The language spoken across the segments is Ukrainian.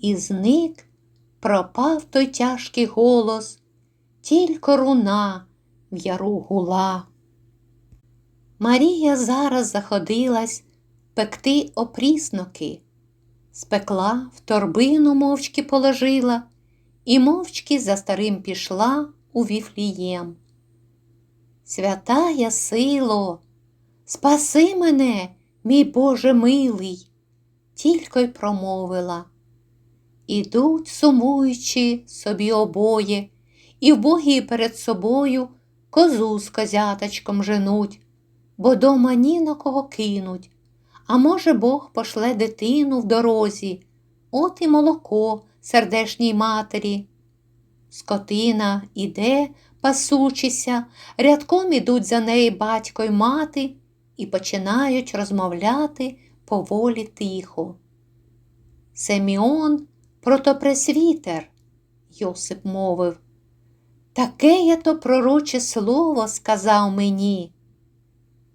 І зник, пропав той тяжкий голос, тільки руна в яру гула. Марія зараз заходилась пекти опрісноки, спекла, в торбину мовчки положила і мовчки за старим пішла у віфлієм. Святая сило, спаси мене, мій Боже милий, тільки й промовила. Ідуть, сумуючи собі обоє, і вбогі перед собою козу з козяточком женуть, бо дома ні на кого кинуть. А може, Бог пошле дитину в дорозі, от і молоко сердешній матері. Скотина іде, пасучися, рядком ідуть за неї батько й мати і починають розмовляти поволі тихо. Семіон протопресвітер, Йосип мовив, таке я то пророче слово сказав мені.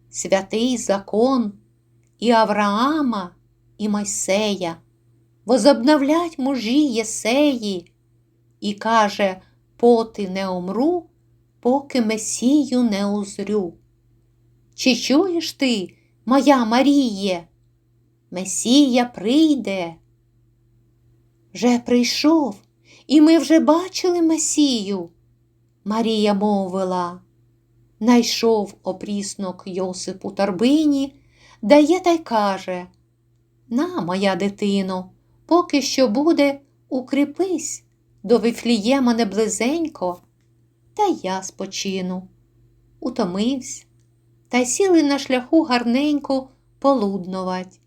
Святий закон і Авраама, і Мойсея возобновлять мужі Єсеї, і каже, поти не умру, поки Месію не узрю. Чи чуєш ти, моя Маріє? Месія прийде. Вже прийшов, і ми вже бачили Месію, Марія мовила. Найшов опріснок Йосип у торбині, дає та й каже На, моя дитино, поки що буде, укріпись, до Вифлієма не близенько, та я спочину. Утомився, та сіли на шляху гарненько полуднувать.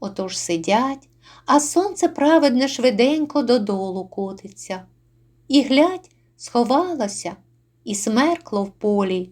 Отож сидять, а сонце праведне швиденько додолу котиться. І глядь, сховалося і смеркло в полі.